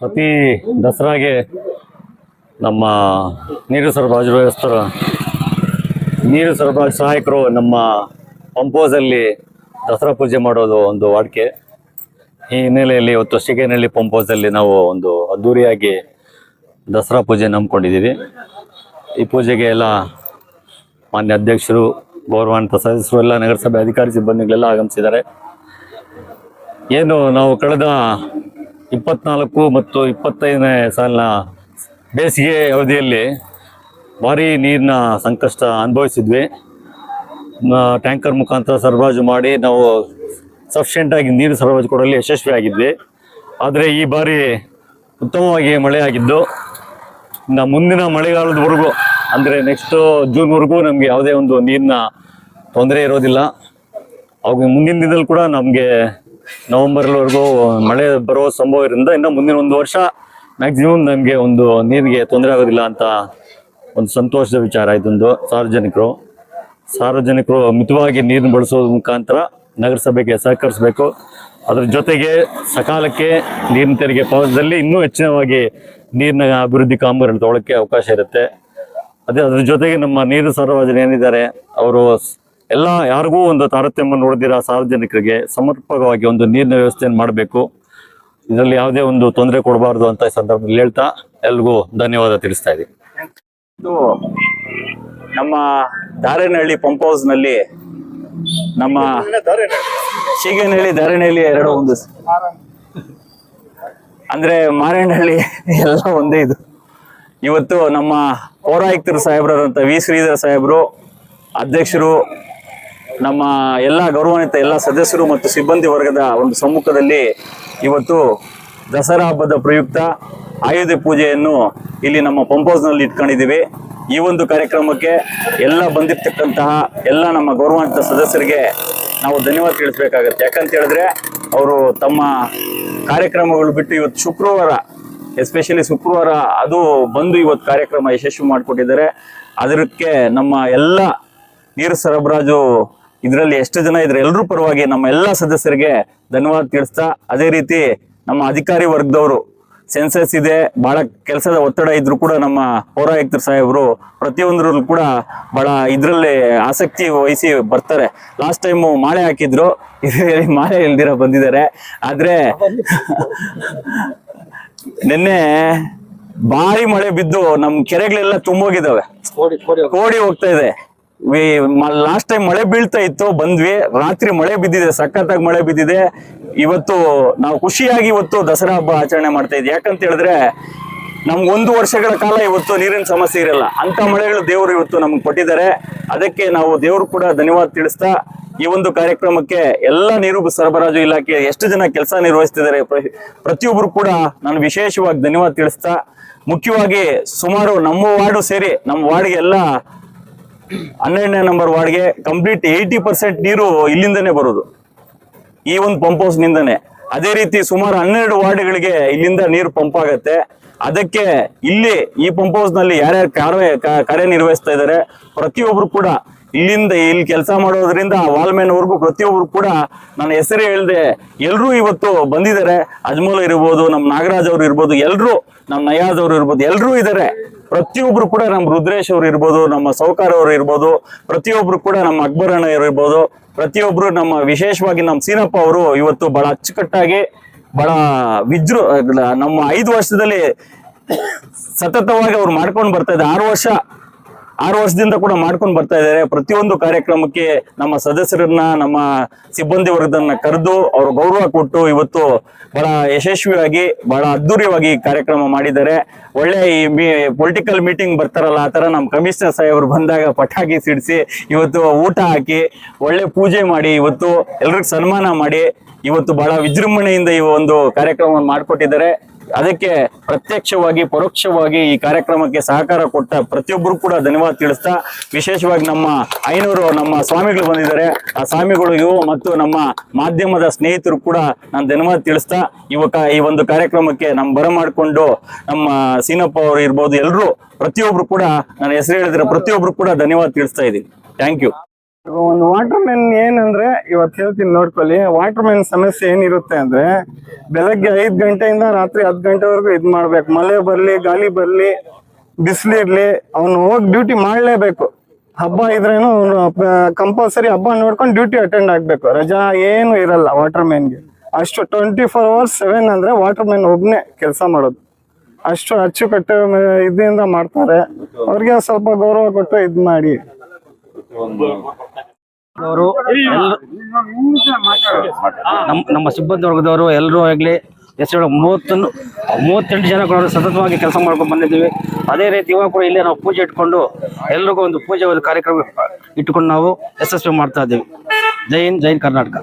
ಪ್ರತಿ ದಸರಾಗೆ ನಮ್ಮ ನೀರು ಸರಬರಾಜು ವ್ಯವಸ್ಥರ ನೀರು ಸರಬರಾಜು ಸಹಾಯಕರು ನಮ್ಮ ಪಂಪೋಸಲ್ಲಿ ದಸರಾ ಪೂಜೆ ಮಾಡೋದು ಒಂದು ವಾಡಿಕೆ. ಈ ಹಿನ್ನೆಲೆಯಲ್ಲಿ ಇವತ್ತು ಶಿಗೇನಹಳ್ಳಿ ಪಂಪೋಸಲ್ಲಿ ನಾವು ಒಂದು ಅದ್ಧೂರಿಯಾಗಿ ದಸರಾ ಪೂಜೆ ನಂಬ್ಕೊಂಡಿದ್ದೀವಿ. ಈ ಪೂಜೆಗೆ ಎಲ್ಲ ಮಾನ್ಯ ಅಧ್ಯಕ್ಷರು, ಗೌರವಾನ್ವಿತ ಸದಸ್ಯರು, ಎಲ್ಲ ನಗರಸಭೆ ಅಧಿಕಾರಿ ಸಿಬ್ಬಂದಿಗಳೆಲ್ಲ ಆಗಮಿಸಿದ್ದಾರೆ. ಏನು ನಾವು ಕಳೆದ ಇಪ್ಪತ್ನಾಲ್ಕು ಮತ್ತು ಇಪ್ಪತ್ತೈದನೇ ಸಾಲಿನ ಬೇಸಿಗೆ ಅವಧಿಯಲ್ಲಿ ಭಾರಿ ನೀರಿನ ಸಂಕಷ್ಟ ಅನುಭವಿಸಿದ್ವಿ. ಟ್ಯಾಂಕರ್ ಮುಖಾಂತರ ಸರಬರಾಜು ಮಾಡಿ ನಾವು ಸಫಿಷಿಯೆಂಟಾಗಿ ನೀರು ಸರಬರಾಜು ಕೊಡಲು ಯಶಸ್ವಿಯಾಗಿದ್ವಿ. ಆದರೆ ಈ ಬಾರಿ ಉತ್ತಮವಾಗಿ ಮಳೆಯಾಗಿದ್ದು, ಇನ್ನು ಮುಂದಿನ ಮಳೆಗಾಲದವರೆಗೂ, ಅಂದರೆ ನೆಕ್ಸ್ಟು ಜೂನ್ವರೆಗೂ ನಮಗೆ ಯಾವುದೇ ಒಂದು ನೀರಿನ ತೊಂದರೆ ಇರೋದಿಲ್ಲ. ಅವಾಗ ಮುಂದಿನ ದಿನದಲ್ಲಿ ಕೂಡ ನಮಗೆ ನವೆಂಬರ್ವರೆಗೂ ಮಳೆ ಬರೋ ಸಂಭವ ಇರೋದ್ರಿಂದ ಇನ್ನು ಮುಂದಿನ ಒಂದು ವರ್ಷ ಮ್ಯಾಕ್ಸಿಮಮ್ ನಮಗೆ ಒಂದು ನೀರಿಗೆ ತೊಂದರೆ ಆಗೋದಿಲ್ಲ ಅಂತ ಒಂದು ಸಂತೋಷದ ವಿಚಾರ ಇದೊಂದು ಸಾರ್ವಜನಿಕರು. ಸಾರ್ವಜನಿಕರು ಮಿತವಾಗಿ ನೀರನ್ನು ಬಳಸೋದ್ರ ಮುಖಾಂತರ ನಗರಸಭೆಗೆ ಸಹಕರಿಸಬೇಕು. ಅದರ ಜೊತೆಗೆ ಸಕಾಲಕ್ಕೆ ನೀರಿನ ತೆರಿಗೆ ಪಾವತಿದಲ್ಲಿ ಇನ್ನೂ ಹೆಚ್ಚಿನವಾಗಿ ನೀರಿನ ಅಭಿವೃದ್ಧಿ ಕಾಮಗಾರಿಗಳು ತೊಗೊಳಕ್ಕೆ ಅವಕಾಶ ಇರುತ್ತೆ. ಅದೇ ಅದ್ರ ಜೊತೆಗೆ ನಮ್ಮ ನೀರು ಸರಬರಾಜು ಏನಿದ್ದಾರೆ, ಅವರು ಎಲ್ಲ ಯಾರಿಗೂ ಒಂದು ತಾರತಮ್ಯ ನೋಡಿದಿರ ಸಾರ್ವಜನಿಕರಿಗೆ ಸಮರ್ಪಕವಾಗಿ ಒಂದು ನೀರಿನ ವ್ಯವಸ್ಥೆಯನ್ನು ಮಾಡಬೇಕು. ಇದರಲ್ಲಿ ಯಾವುದೇ ಒಂದು ತೊಂದರೆ ಕೊಡಬಾರ್ದು ಅಂತ ಸಂದರ್ಭದಲ್ಲಿ ಹೇಳ್ತಾ ಎಲ್ರಿಗೂ ಧನ್ಯವಾದ ತಿಳಿಸ್ತಾ ಇದ್ದೀನಿ. ಇದು ನಮ್ಮ ದಾರೇನಹಳ್ಳಿ ಪಂಪ್ ಹೌಸ್ನಲ್ಲಿ ನಮ್ಮ ಶೀಗೇನಹಳ್ಳಿ ದಾರೇನಹಳ್ಳಿ ಎರಡು ಒಂದು ಅಂದ್ರೆ ಮಾರೇನಹಳ್ಳಿ ಎಲ್ಲ ಒಂದೇ ಇದು. ಇವತ್ತು ನಮ್ಮ ಪೌರಾಯುಕ್ತರು ಸಾಹೇಬರಾದಂಥ ವಿ. ಶ್ರೀಧರ್ ಸಾಹೇಬರು, ಅಧ್ಯಕ್ಷರು ನಮ್ಮ ಎಲ್ಲ ಗೌರವಾನ್ವಿತ ಎಲ್ಲ ಸದಸ್ಯರು ಮತ್ತು ಸಿಬ್ಬಂದಿ ವರ್ಗದ ಒಂದು ಸಮ್ಮುಖದಲ್ಲಿ ಇವತ್ತು ದಸರಾ ಹಬ್ಬದ ಪ್ರಯುಕ್ತ ಆಯುಧ ಪೂಜೆಯನ್ನು ಇಲ್ಲಿ ನಮ್ಮ ಪಂಪ್ ಹೌಸ್ನಲ್ಲಿ ಇಟ್ಕೊಂಡಿದ್ದೀವಿ. ಈ ಒಂದು ಕಾರ್ಯಕ್ರಮಕ್ಕೆ ಎಲ್ಲ ಬಂದಿರ್ತಕ್ಕಂತಹ ಎಲ್ಲ ನಮ್ಮ ಗೌರವಾನ್ವಿತ ಸದಸ್ಯರಿಗೆ ನಾವು ಧನ್ಯವಾದ ತಿಳಿಸ್ಬೇಕಾಗತ್ತೆ. ಯಾಕಂತ ಹೇಳಿದ್ರೆ ಅವರು ತಮ್ಮ ಕಾರ್ಯಕ್ರಮಗಳು ಬಿಟ್ಟು ಇವತ್ತು ಶುಕ್ರವಾರ ಎಸ್ಪೆಷಲಿ ಶುಕ್ರವಾರ ಅದು ಬಂದು ಇವತ್ತು ಕಾರ್ಯಕ್ರಮ ಯಶಸ್ವಿ ಮಾಡಿಕೊಟ್ಟಿದ್ದಾರೆ. ಅದಕ್ಕೆ ನಮ್ಮ ಎಲ್ಲ ನೀರು ಸರಬರಾಜು ಇದರಲ್ಲಿ ಎಷ್ಟು ಜನ ಇದ್ರೆ ಎಲ್ಲರೂ ಪರವಾಗಿ ನಮ್ಮ ಎಲ್ಲ ಸದಸ್ಯರಿಗೆ ಧನ್ಯವಾದ ತಿಳಿಸ್ತಾ ಅದೇ ರೀತಿ ನಮ್ಮ ಅಧಿಕಾರಿ ವರ್ಗದವರು ಸೆನ್ಸಸ್ ಇದೆ ಬಹಳ ಕೆಲಸದ ಒತ್ತಡ ಇದ್ರು ಕೂಡ ನಮ್ಮ ಪೌರಾಯುಕ್ತರು ಸಾಹೇಬರು ಪ್ರತಿಯೊಂದರಲ್ಲೂ ಕೂಡ ಬಹಳ ಇದರಲ್ಲಿ ಆಸಕ್ತಿ ವಹಿಸಿ ಬರ್ತಾರೆ. ಲಾಸ್ಟ್ ಟೈಮು ಮಾಳೆ ಹಾಕಿದ್ರು ಇದ್ರಲ್ಲಿ ಮಾಳೆ ಇಲ್ದಿರ ಬಂದಿದ್ದಾರೆ. ಆದ್ರೆ ನಿನ್ನೆ ಭಾರಿ ಮಳೆ ಬಿದ್ದು ನಮ್ ಕೆರೆಗಳೆಲ್ಲ ತುಂಬೋಗಿದಾವೆ. ಕೋಡಿ ಹೋಗ್ತಾ ಇದೆ. ಲಾಸ್ಟ್ ಟೈಮ್ ಮಳೆ ಬೀಳ್ತಾ ಇತ್ತು, ಬಂದ್ವಿ. ರಾತ್ರಿ ಮಳೆ ಬಿದ್ದಿದೆ, ಸಖತ್ತಾಗಿ ಮಳೆ ಬಿದ್ದಿದೆ. ಇವತ್ತು ನಾವು ಖುಷಿಯಾಗಿ ಇವತ್ತು ದಸರಾ ಹಬ್ಬ ಆಚರಣೆ ಮಾಡ್ತಾ ಇದ್ವಿ. ಯಾಕಂತ ಹೇಳಿದ್ರೆ, ನಮ್ಗೆ ಒಂದು ವರ್ಷಗಳ ಕಾಲ ಇವತ್ತು ನೀರಿನ ಸಮಸ್ಯೆ ಇರಲ್ಲ. ಅಂತ ಮಳೆಗಳು ದೇವರು ಇವತ್ತು ನಮ್ಗೆ ಕೊಟ್ಟಿದ್ದಾರೆ. ಅದಕ್ಕೆ ನಾವು ದೇವರು ಕೂಡ ಧನ್ಯವಾದ ತಿಳಿಸ್ತಾ, ಈ ಒಂದು ಕಾರ್ಯಕ್ರಮಕ್ಕೆ ಎಲ್ಲ ನೀರು ಸರಬರಾಜು ಇಲಾಖೆ ಎಷ್ಟು ಜನ ಕೆಲಸ ನಿರ್ವಹಿಸ್ತಿದ್ದಾರೆ ಪ್ರ- ಪ್ರತಿಯೊಬ್ಬರು ಕೂಡ ನಾನು ವಿಶೇಷವಾಗಿ ಧನ್ಯವಾದ ತಿಳಿಸ್ತಾ, ಮುಖ್ಯವಾಗಿ ಸುಮಾರು ನಮ್ಮ ವಾರ್ಡು ಸೇರಿ, ನಮ್ಮ ವಾರ್ಡ್ಗೆ ಎಲ್ಲ ಹನ್ನೆರಡನೇ ನಂಬರ್ ವಾರ್ಡ್ಗೆ ಕಂಪ್ಲೀಟ್ ಏಯ್ಟಿ ಪರ್ಸೆಂಟ್ ನೀರು ಇಲ್ಲಿಂದನೇ ಬರೋದು. ಈ ಒಂದು ಪಂಪ್ ಹೌಸ್ ನಿಂದನೇ. ಅದೇ ರೀತಿ ಸುಮಾರು ಹನ್ನೆರಡು ವಾರ್ಡ್ಗಳಿಗೆ ಇಲ್ಲಿಂದ ನೀರು ಪಂಪ್ ಆಗತ್ತೆ. ಅದಕ್ಕೆ ಇಲ್ಲಿ ಈ ಪಂಪ್ ಹೌಸ್ನಲ್ಲಿ ಯಾರ್ಯಾರು ಕಾರ್ಯ, ಕಾರ್ಯನಿರ್ವಹಿಸ್ತಾ ಇದ್ದಾರೆ, ಪ್ರತಿಯೊಬ್ರು ಕೂಡ ಇಲ್ಲಿಂದ ಇಲ್ಲಿ ಕೆಲಸ ಮಾಡೋದ್ರಿಂದ ವಾಲ್ಮೇನ್ ಪ್ರತಿಯೊಬ್ಬರು ಪ್ರತಿಯೊಬ್ರು ಕೂಡ ನನ್ನ ಹೆಸರು ಹೇಳ್ದೆ ಎಲ್ಲರೂ ಇವತ್ತು ಬಂದಿದ್ದಾರೆ. ಅಜ್ಮಲ್ ಇರ್ಬೋದು ನಮ್ಮ ನಾಗರಾಜ್ ಅವ್ರು ಇರ್ಬೋದು ಎಲ್ಲರೂ ನಮ್ಮ ನಯಾಜ್ ಅವ್ರು ಇರ್ಬೋದು ಎಲ್ಲರೂ ಇದ್ದಾರೆ. ಪ್ರತಿಯೊಬ್ರು ಕೂಡ ನಮ್ಮ ರುದ್ರೇಶ್ ಅವ್ರು ಇರ್ಬೋದು, ನಮ್ಮ ಸೌಕಾರ ಅವ್ರು ಇರ್ಬೋದು, ಪ್ರತಿಯೊಬ್ರು ಕೂಡ ನಮ್ಮ ಅಕ್ಬರಣ್ಣ ಇರ್ಬೋದು, ಪ್ರತಿಯೊಬ್ರು ನಮ್ಮ ವಿಶೇಷವಾಗಿ ನಮ್ಮ ಸೀನಪ್ಪ ಅವರು ಇವತ್ತು ಬಹಳ ಅಚ್ಚುಕಟ್ಟಾಗಿ, ಬಹಳ ವಿಜೃ ನಮ್ಮ ಐದು ವರ್ಷದಲ್ಲಿ ಸತತವಾಗಿ ಅವ್ರು ಮಾಡ್ಕೊಂಡು ಬರ್ತಾ ಇದ್ದಾರೆ. ಆರು ವರ್ಷ ಆರು ವರ್ಷದಿಂದ ಕೂಡ ಮಾಡ್ಕೊಂಡು ಬರ್ತಾ ಇದ್ದಾರೆ. ಪ್ರತಿಯೊಂದು ಕಾರ್ಯಕ್ರಮಕ್ಕೆ ನಮ್ಮ ಸದಸ್ಯರನ್ನ, ನಮ್ಮ ಸಿಬ್ಬಂದಿ ವರ್ಗದನ್ನ ಕರೆದು ಅವರು ಗೌರವ ಕೊಟ್ಟು ಇವತ್ತು ಬಹಳ ಯಶಸ್ವಿಯಾಗಿ, ಬಹಳ ಅದ್ದೂರಿಯವಾಗಿ ಕಾರ್ಯಕ್ರಮ ಮಾಡಿದ್ದಾರೆ. ಒಳ್ಳೆ ಈ ಮೀ ಪೊಲಿಟಿಕಲ್ ಮೀಟಿಂಗ್ ಬರ್ತಾರಲ್ಲ, ಆ ತರ ನಮ್ಮ ಕಮಿಷನರ್ ಸಾಹೇಬರು ಬಂದಾಗ ಪಟಾಕಿ ಸಿಡಿಸಿ ಇವತ್ತು ಊಟ ಹಾಕಿ, ಒಳ್ಳೆ ಪೂಜೆ ಮಾಡಿ, ಇವತ್ತು ಎಲ್ರಿಗೂ ಸನ್ಮಾನ ಮಾಡಿ, ಇವತ್ತು ಬಹಳ ವಿಜೃಂಭಣೆಯಿಂದ ಈ ಒಂದು ಕಾರ್ಯಕ್ರಮವನ್ನು ಮಾಡಿಕೊಟ್ಟಿದ್ದಾರೆ. ಅದಕ್ಕೆ ಪ್ರತ್ಯಕ್ಷವಾಗಿ, ಪರೋಕ್ಷವಾಗಿ ಈ ಕಾರ್ಯಕ್ರಮಕ್ಕೆ ಸಹಕಾರ ಕೊಟ್ಟ ಪ್ರತಿಯೊಬ್ಬರು ಕೂಡ ಧನ್ಯವಾದ ತಿಳಿಸ್ತಾ, ವಿಶೇಷವಾಗಿ ನಮ್ಮ ಐನೂರು ನಮ್ಮ ಸ್ವಾಮಿಗಳು ಬಂದಿದ್ದಾರೆ. ಆ ಸ್ವಾಮಿಗಳಿಗೂ ಮತ್ತು ನಮ್ಮ ಮಾಧ್ಯಮದ ಸ್ನೇಹಿತರು ಕೂಡ ನಾನು ಧನ್ಯವಾದ ತಿಳಿಸ್ತಾ ಇವಾಗ ಈ ಒಂದು ಕಾರ್ಯಕ್ರಮಕ್ಕೆ ನಮ್ಮ ಬರಮಾಡಿಕೊಂಡು ನಮ್ಮ ಸೀನಪ್ಪ ಅವರು ಇರ್ಬೋದು ಎಲ್ಲರೂ ಪ್ರತಿಯೊಬ್ರು ಕೂಡ, ನನ್ನ ಹೆಸರು ಹೇಳಿದ್ರೆ ಪ್ರತಿಯೊಬ್ರು ಕೂಡ ಧನ್ಯವಾದ ತಿಳಿಸ್ತಾ ಇದ್ದೀನಿ. ಥ್ಯಾಂಕ್ ಯು ಒಂದು ವಾಟರ್ ಮೆನ್ ಏನಂದ್ರೆ ಇವತ್ತು ಹೇಳ್ತೀನಿ ನೋಡ್ಕೊಳ್ಳಿ. ವಾಟರ್ ಮೆನ್ ಸಮಸ್ಯೆ ಏನಿರುತ್ತೆ ಅಂದ್ರೆ ಬೆಳಗ್ಗೆ ಐದ್ ಗಂಟೆಯಿಂದ ರಾತ್ರಿ ಹತ್ತು ಗಂಟೆವರೆಗೂ ಇದ್ ಮಾಡ್ಬೇಕು. ಮಳೆ ಬರ್ಲಿ, ಗಾಳಿ ಬರ್ಲಿ ಬಿಸಿಲಿರ್ಲಿ ಅವನು ಹೋಗಿ ಡ್ಯೂಟಿ ಮಾಡ್ಲೇಬೇಕು. ಹಬ್ಬ ಇದ್ರೇನು ಕಂಪಲ್ಸರಿ ಹಬ್ಬ ನೋಡ್ಕೊಂಡು ಡ್ಯೂಟಿ ಅಟೆಂಡ್ ಆಗ್ಬೇಕು. ರಜಾ ಏನು ಇರಲ್ಲ ವಾಟರ್ ಮೆನ್ಗೆ ಅಷ್ಟು ಟ್ವೆಂಟಿ ಫೋರ್ ಅವರ್ಸ್ ಸೆವೆನ್ ಅಂದ್ರೆ ವಾಟರ್ ಮೆನ್ ಒಬ್ನೇ ಕೆಲಸ ಮಾಡೋದು. ಅಷ್ಟು ಅಚ್ಚುಕಟ್ಟು ಇದರಿಂದ ಮಾಡ್ತಾರೆ. ಅವ್ರಿಗೆ ಸ್ವಲ್ಪ ಗೌರವ ಕೊಟ್ಟು ಇದ್ ಮಾಡಿ. ಅವರು ನಮ್ಮ ನಮ್ಮ ಸಿಬ್ಬಂದಿ ವರ್ಗದವರು ಎಲ್ಲರೂ ಆಗಲಿ ಎಷ್ಟು ಮೂವತ್ತನ್ನು ಮೂವತ್ತೆಂಟು ಜನ ಕೂಡ ಸತತವಾಗಿ ಕೆಲಸ ಮಾಡ್ಕೊಂಡು ಬಂದಿದ್ದೀವಿ. ಅದೇ ರೀತಿ ಇವಾಗ ಕೂಡ ಇಲ್ಲೇ ನಾವು ಪೂಜೆ ಇಟ್ಕೊಂಡು ಎಲ್ರಿಗೂ ಒಂದು ಪೂಜೆ ಒಂದು ಕಾರ್ಯಕ್ರಮ ಇಟ್ಟುಕೊಂಡು ನಾವು ಯಶಸ್ವಿ ಮಾಡ್ತಾ ಇದ್ದೀವಿ. ಜೈ ಹಿಂದ್ ಜೈ ಕರ್ನಾಟಕ.